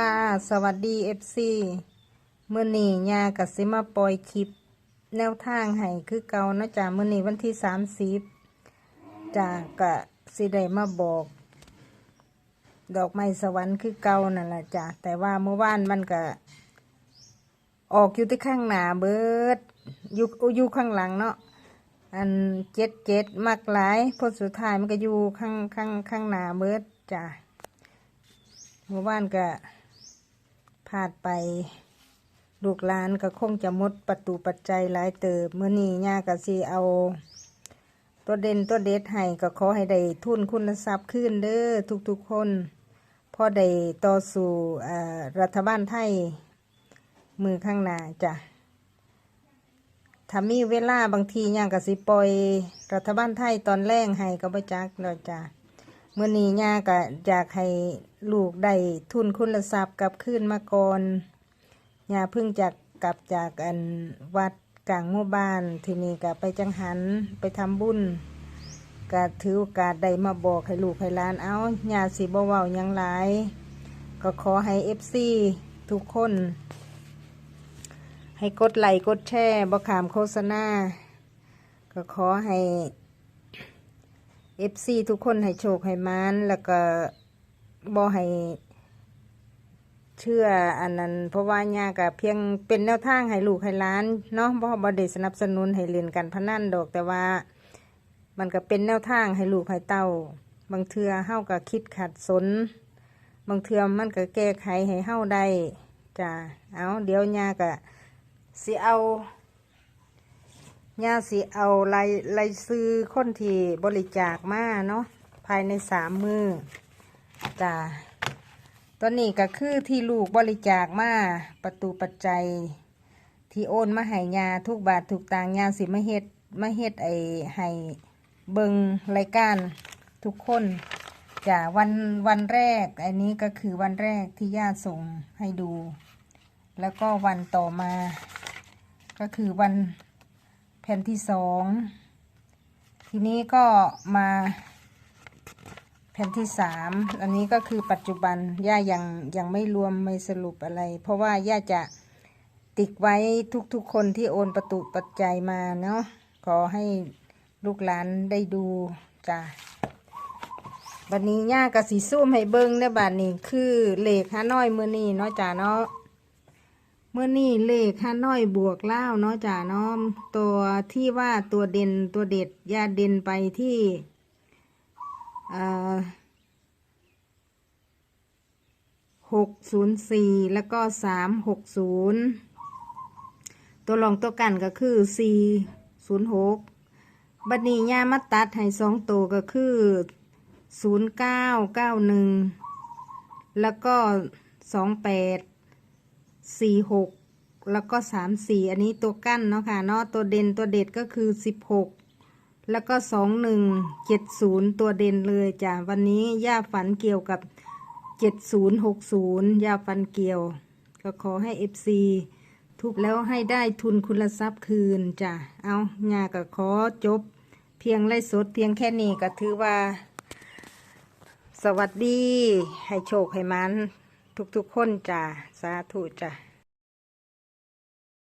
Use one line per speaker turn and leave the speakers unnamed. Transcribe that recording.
ค่ะ สวัสดีเอฟซีเมื่อนี้ยากับสิมาปล่อยคลิป แนวทางให้คือเก่านะจ๊ะเมื่อนี้วันที่สามสิบจากกะสิได้มาบอก ดอกไม้สวรรค์คือเก่านั่นแหละจ้ะแต่ว่าเมื่อวานมันก็ออกอยู่ที่ข้างหน้าเบิดอยู่อยู่ข้างหลังเนาะอันเจ็ดเจ็ดมักหลายพอสุดท้ายมันก็อยู่ข้างข้างข้างหน้าเบิดจ้ะเมื่อวานก็าดไป ลูกหลานก็คงจะมดประตูปัจจัยหลายเติบเมื่อนี้ย่าก็สิเอา ตัวเด่นตัวเด็ดให้ก็ขอให้ได้ทุนคุณทรัพย์ขึ้นเด้อทุกๆคนพอได้ต่อสู่รัฐบาลไทย มือข้างหน้าจ้ะถ้ามีเวลาบางทีย่างก็สิปล่อย รัฐบาลไทยตอนแรกให้ก็บ่จักแล้วจ้ะ เมื่อนี้ย่าก็อยากให้ลูกได้ทุนคุณทรัพย์กลับคืนมาก่อนย่าเพิ่งจากกลับจากอันวัดกลางหมู่บ้านทีนี้ก็ไปจังหันไปทำบุญก็ถือโอกาสได้มาบอกให้ลูกให้หลานเอาย่าสิบ่เว้าหยังหลาย ก็ขอให้เอฟซีทุกคน ให้กดไลค์กดแชร์บ่ขามโฆษณา ก็ขอให้ เอฟซีทุกคนให้โชคให้มานแล้วก็บอให้เชื่ออันนั้น เพราะว่าญากับเพียงเป็นแนวทางให้ลูกให้หล้านเนาะบ่บ่ได้สนับสนุนให้เล่นกันพนันดอกแต่ว่า มันก็เป็นแนวทางให้ลูกให้เต้า บางเทือเฮาก็คิดขัดสน บางเทือมันก็แก้ไขให้เฮาได้จ้ะเอาเดี๋ยวญาก็สิเอา ย่าสิเอารายรายซื้อคนที่บริจาคมาเนาะภายในสามมือจ้าตอนนี้ก็คือที่ลูกบริจาคมาประตูปัจจัย ที่โอนมาให้ยาทุกบาททุกต่างยาสิมาเฮ็ดมาเฮ็ดไอให้เบิงรายการทุกคนจ้าวันวันแรก อันนี้ก็คือวันแรกที่ย่าส่งให้ดู แล้วก็วันต่อมา ก็คือวัน แผ่นที่สอง ทีนี้ก็มาแผ่นที่สามอันนี้ก็คือปัจจุบัน ย่ายังยังไม่รวมไม่สรุปอะไร เพราะว่าย่าจะติดไว้ทุกๆคนที่โอนประตูปัจจัยมาเนาะ ขอให้ลูกหลานได้ดูจ้ะบัดนี้ย่ากะสีซุ่มให้เบิ้งในบัดนนี้คือเหลขฮานอยมือนี้เนาะจ้ะเนาะ เมื่อนี่เลขห้าน้อยบวกเล่าเนาะจ่าเนาะตัวที่ว่าตัวเด่นตัวเด็ดยาเด่นไปที่หกศูนย์สี่แล้วก็สามหกศูนย์ตัวรองตัวกันก็คือสี่ศูนย์หกบัดนี้ย่ามาตัดให้สองตัวก็คือศูนย์เก้าเก้าหนึ่งแล้วก็สองแปด สี่หกแล้วก็สามสี่อันนี้ตัวกั้นเนาะค่ะเนาะตัวเด่นตัวเด็ดก็คือสิบหกแล้วก็สองหนึ่งเจ็ดศูนย์ตัวเด่นเลยจ้ะวันนี้ย่าฝันเกี่ยวกับเจ็ดศูนย์หกศูนย์ย่าฝันเกี่ยว ก็ขอให้เอฟซีทุกแล้วให้ได้ทุนคุณทรัพย์คืนจ้ะเอาญาก็ขอจบ เพียงไล่สดเพียงแค่นี้ก็ถือว่า สวัสดี ให้โชคให้มัน ทุกๆคนจ้ะสาธุจ้ะ